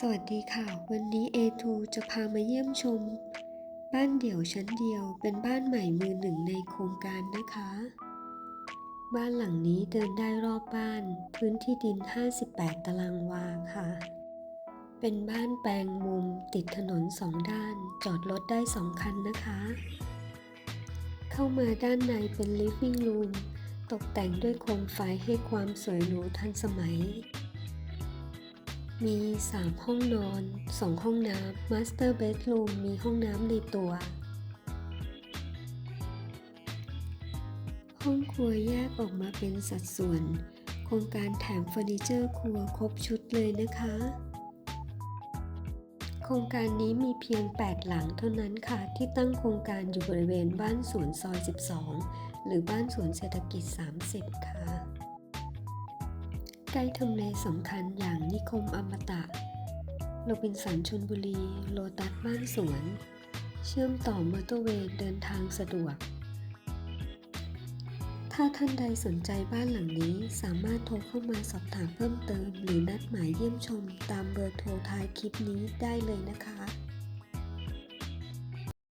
สวัสดีค่ะ วันนี้ A2 จะพามาเยี่ยมชม บ้านเดี่ยวชั้นเดียวเป็นบ้านใหม่มือหนึ่งในโครงการนะคะ บ้านหลังนี้เดินได้รอบบ้าน พื้นที่ดิน 58 ตารางวาค่ะ เป็นบ้านแปลงมุมติดถนนสองด้าน จอดรถได้สองคันนะคะ เข้ามาด้านในเป็น living room ตกแต่งด้วยโคมไฟให้ความสวยหรูทันสมัย มี 3 ห้องนอน 2 ห้องน้ำ Master Bedroom มีห้องน้ำในตัว ห้องครัวแยกออกมาเป็นสัดส่วน โครงการแถมเฟอร์นิเจอร์ครัวครบชุดเลยนะคะ โครงการนี้มีเพียง 8 หลังเท่านั้นค่ะ ที่ตั้งโครงการอยู่บริเวณบ้านสวนซอย 12 หรือบ้านสวนเศรษฐกิจ 30 ค่ะ ใกล้ทำเลสำคัญอย่างนิคมอมตะโรบินสันชนบุรี โลตัสบ้านสวน เชื่อมต่อมอเตอร์เวย์เดินทางสะดวก ถ้าท่านใดสนใจบ้านหลังนี้สามารถโทรเข้ามาสอบถามเพิ่มเติม หรือนัดหมายเยี่ยมชมตามเบอร์โทรท้ายคลิปนี้ได้เลยนะคะ